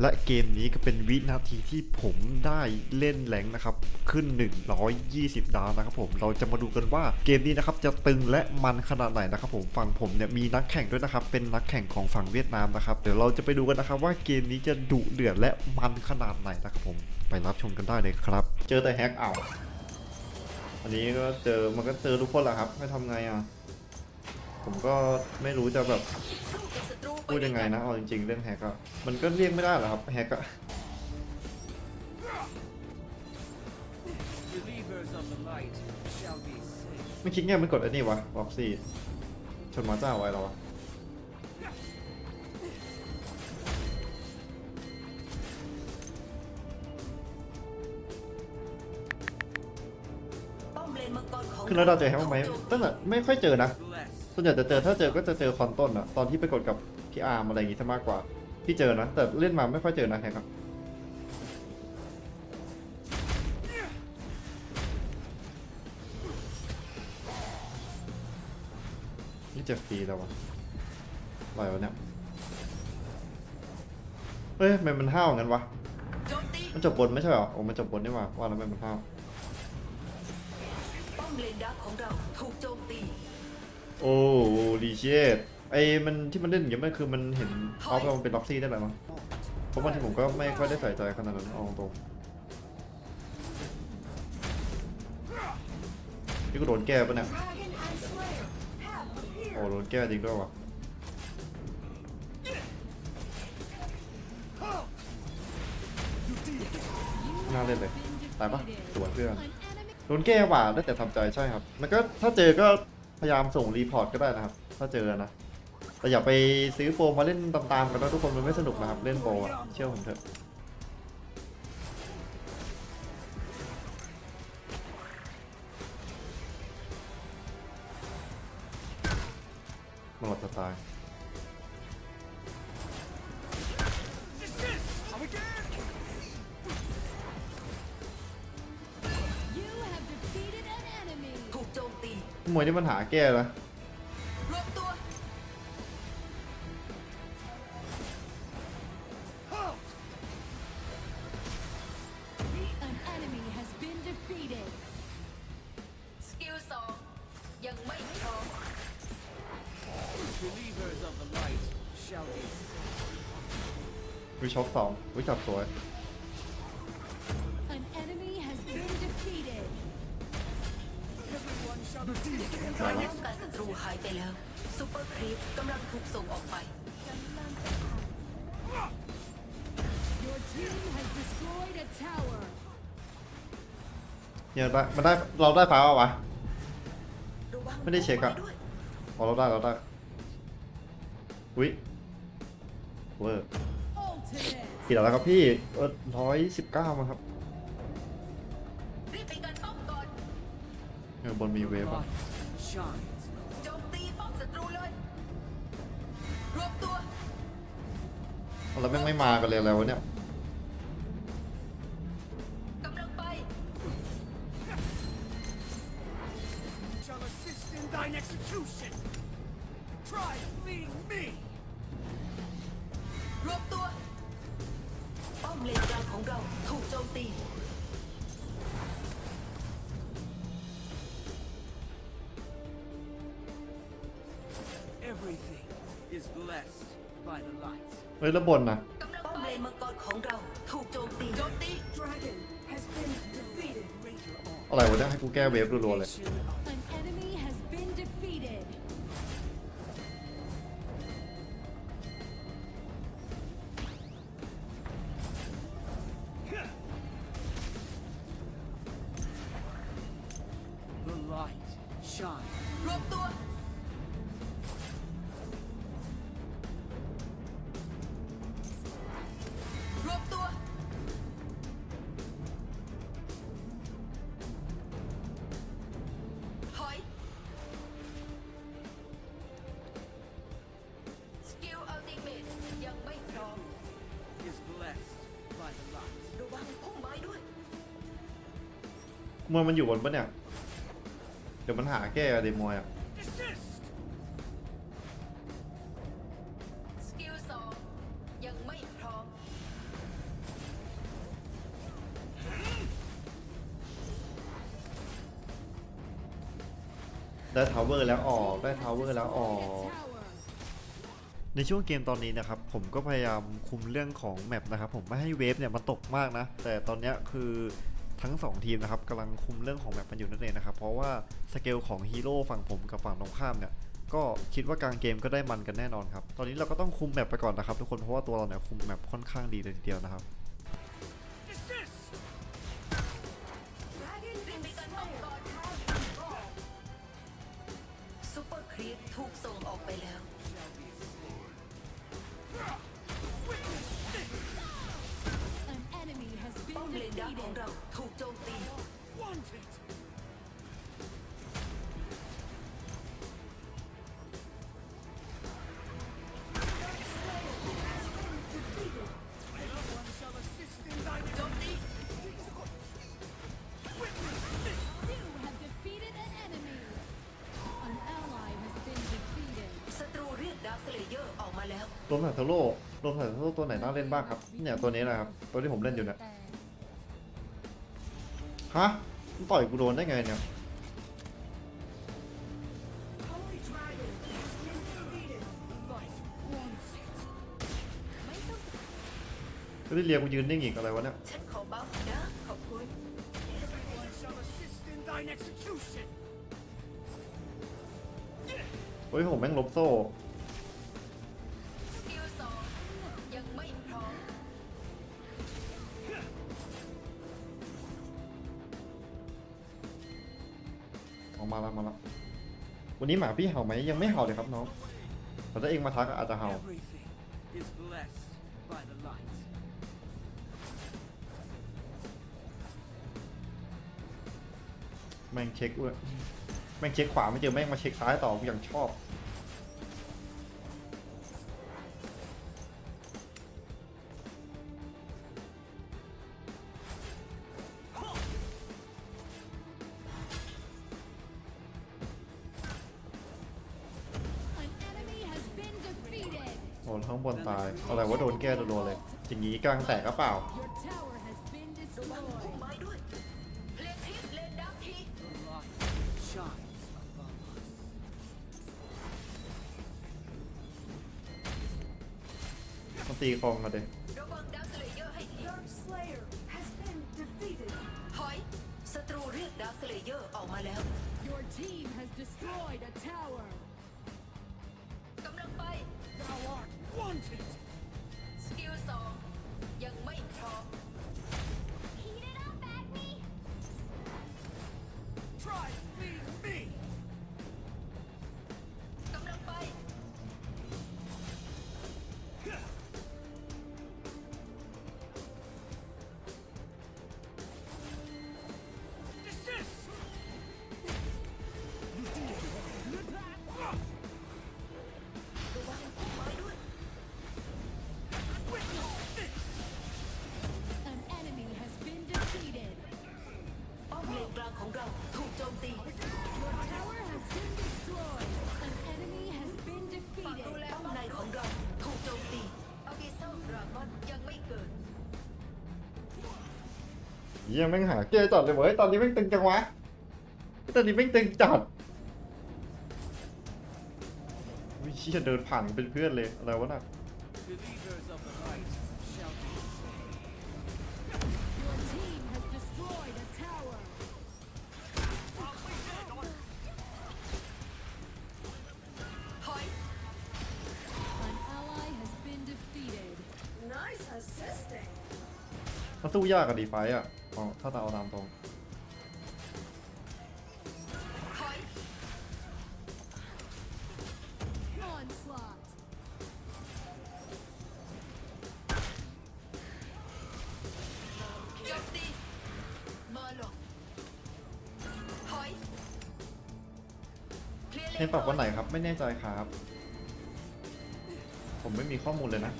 และเกมนี้ก็เป็นวินาทีที่ผมได้เล่นแหลงนะครับ ขึ้น 120 ดาวนะครับผมเราจะมาดูกันว่าเกมนี้นะครับจะตึงและมันขนาดไหนนะครับผมฝั่งผมเนี่ยมีนักแข่งด้วยนะครับ เป็นนักแข่งของฝั่งเวียดนามนะครับเดี๋ยวเราจะไปดูกันนะครับว่าเกมนี้จะดุเดือดและมันขนาดไหนนะครับผมไปรับชมกันได้เลยครับ เจอแต่แฮกเอาอันนี้ก็เจอมันก็เจอทุกคนแหละครับให้ทำไงอะผมก็ไม่รู้จะแบบ พูดยังไงนะเอาจริงๆเรื่องแฮกอะมันก็เรียกไม่ได้หรอกครับแฮกอะ Believers of the light shall be saved. ไม่คิดไงมันกดไอ้นี่วะบ็อกซี่ชนมาจ้าไว้แล้ววะป้อมเลนมังกรของคือแล้วเราเจอแฮกบ้างไหมตั้งแต่ไม่ค่อยเจอนะ Blessed. ส่วนใหญ่จะเจอถ้าเจอก็จะเจอคอนต้นอะตอนที่ไปกดกับ พี่อาร์มอะไรอย่างงี้ซะมากกว่าที่เจอนะ แต่เล่นมาไม่ค่อยเจอนะแฮกอะนี่เจ็บฟรีแล้ววะอะไรวะเนี่ยเฮ้ยทำไมมันห้าวงั้นวะโจมตีมันจบบนไม่ใช่เหรอ โอ้มันจบบนนี่หว่าว่าแล้วทำไมมันห้าวป้อมเลนดักของเราถูกโจมตี โอ้ดีเชต ไอ้มันที่มันเล่นอย่างเงี้ยมันคือมันเห็นออฟแล้วมันเป็นล็อกซี่ได้เลยมั้งเพราะบางทีผมก็ไม่ค่อยได้ใส่ใจขนาดนั้นเอาตรงนี่ก็โดนแก้ปะเนี่ยโอ้โดนแก้จริงด้วยวะน่าเล่นเลยตายปะสวยเพื่อนโดนแก้ว่ะได้แต่ทำใจใช่ครับ มันก็ถ้าเจอก็พยายามส่งรีพอร์ตก็ได้นะครับ ถ้าเจอนะ แต่อย่าไปซื้อโปรมาเล่นตามๆกันนะทุกคนมันไม่สนุกนะครับ เล่นโปรอะเชื่อผมเถอะมันหลอดจะตาย You have defeated an enemy. ถูกโจมตีมวยนี่มันหาแก้นะร วิช็อปสองวิจับสวย An enemy has been defeated. Everyone shall be saved. ป้องกันศัตรูหายไปแล้วซูเปอร์ครีปกำลังถูกส่งออกไป Your team has destroyed a tower. เนี่ยได้มันได้เราได้ฟ้าวะ ระวังไม่ได้เช็คอะป้าม้ด้วยอ๋อเราได้เราได้อุ้ยเวอร์ Ultimate. กี่ดาวแล้วครับพี่เออร้อยสิบเก้ามั้งครับบนป้อมก่อนเออบนมีเวฟอะโจมตีป้อมศัตรูเลยรวมตัวแล้วแม่งไม่มากันเลยอะไรวะเนี่ยกำลังไป Shall assist in thine execution. Try fleeing me. รวมตัว เลนกลางของเราถูกโจมตี Everything is blessed by the light. เฮ้ยแล้วบนนะกำลังป้อมเลนมังกรของเราถูกโจมตีโจมตี Dragon has been defeated. Greater all. อะไรวะเนี่ยให้กูแก้เวฟรัวๆเลย shines. รวมตัว รวมตัว ถอย สกิลอัลติเมทยังไม่พร้อม Is blessed by the light. ระวังพุ่มไม้ด้วยมวยมันอยู่บนปะเนี่ย เดี๋ยวมันหาแก้อะเดมอยอะสลสได้ทาวเวอร์แล้วออกได้ทาวเวอร์แล้วออก ในช่วงเกมตอนนี้นะครับผมก็พยายามคุมเรื่องของแมปนะครับผมไม่ให้เวฟเนี่ยมันตกมากนะ แต่ตอนเนี้ยคือ ทั้ง 2 ทีมนะครับกำลังคุมเรื่องของแมปมันอยู่นั่นเองนะครับ เพราะว่าสเกลของฮีโร่ฝั่งผมกับฝั่งตรงข้ามเนี่ยก็คิดว่ากลางเกมก็ได้มันกันแน่นอนครับ ตอนนี้เราก็ต้องคุมแมปไปก่อนนะครับทุกคนเพราะว่าตัวเราเนี่ยคุมแมปค่อนข้างดีเลยทีเดียวนะครับซูเปอร์ครีปถูกส่งออกไปแล้ว ป้อม been เลนดักของ defeated. เราถูกโจมตี Want it! No one shall assist in thine โจมตี witness this! You have defeated an enemy. An ally has been defeated. ศัตรูเรียกดาร์คเลเยอร์ออกมาแล้วรวมถึงเทโร่รวมถึงเทโร่ตัวไหนน่าเล่นบ้างครับ เนี่ยตัวนี้นะครับ ตัวที่ผมเล่นอยู่เนี่ย ฮะมันต่อยกูโดนได้ไงเนี่ย ก็ได้เรียงกูยืนนิ่งอีกอะไรวะเนี่ยเฮ้ยผมแม่งลบโซ่ มาแล้วมาแล้ววันนี้หมาพี่เห่าไหมยังไม่เห่าเลยครับน้องแต่ถ้าเองมาทักอะอาจจะเห่าแม่งเช็คด้วยแม่งเช็คขวาไม่เจอแม่งมาเช็คซ้ายต่ออย่างชอบ องบนตาย อะไรว่าโดนแก้โดนๆเลย อย่างนี้กลางแตกก็เปล่า Your tower has been ระวังพุ่ม destroyed. ไม้ด้วย เลนทิปเลนดักทีมันตีคลองมาเด็ wanted! สกิ เยี่ยแม่งหาเกจัดเลยเว้ยตอนนี้แม่งตึงจังวะตอนนี้แม่งตึงจัดวิเชี่ยเดินผ่านเป็นเพื่อนเลยอะไรวะน่ะ Believers of the light shall be saved. Your team has destroyed a tower. ถอย An ally has been defeated. Nice assisting. มันสู้ยากกับดีไฟอะ อ๋อถ้าตาเอาตามตรงถอย Onslaught. โจมตีมาหลอกถอยเคลียร์เลเห็นปรับวันไหนครับ ไม่แน่ใจครับ ผมไม่มีข้อมูลเลยนะ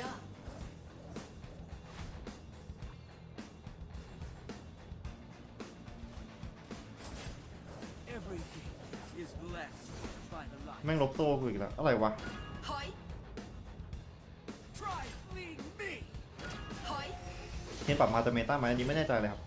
จ้า Everything is blessed by the light. แม่งลบโต้กูอีกแล้ว อะไรวะถอย Try fleeing me! ถอยเทนปรับมาจะเมตาไหมอันนี้ไม่แน่ใจเลยครับ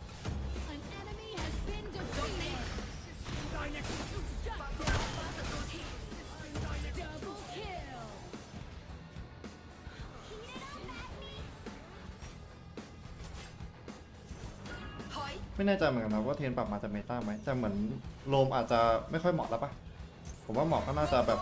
ไม่แน่ใจเหมือนกันนะว่าเทนปรับมาจะเมตาไหมแต่เหมือนโลมอาจจะไม่ค่อยเหมาะแล้วปะผมว่าเหมาะก็น่าจะแบบ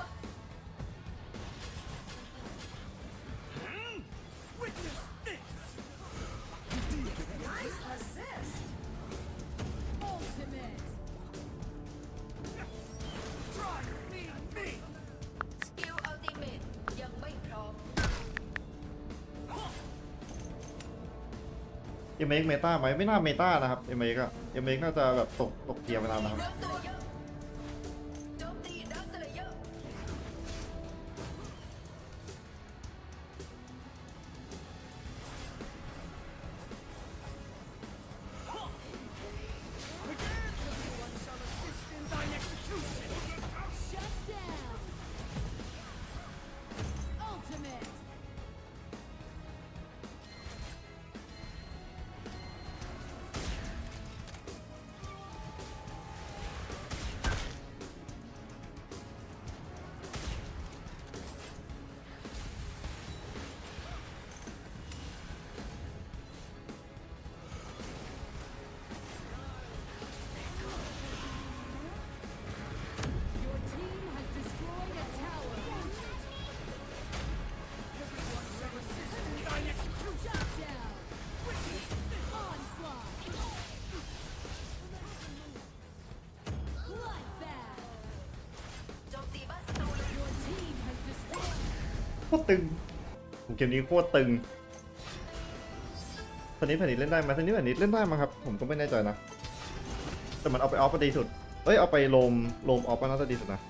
เอเมกเมตาไหมไม่น่าเมตานะครับเอเมกอะเอเมกน่าจะแบบตกตกเกียร์ไปแล้วนะครับ คตรตึงผมเกมนี้โคตรตึงตอนนี้แผ่นนี้เล่นได้ไหมตอนนี้แผ่นนี้เล่นได้มั้งครับ ผมก็ไม่แน่ใจนะ แต่มันเอาไปออฟก็ดีสุด เอ้ยเอาไปโลมโลมออฟก็น่าจะดีสุดนะ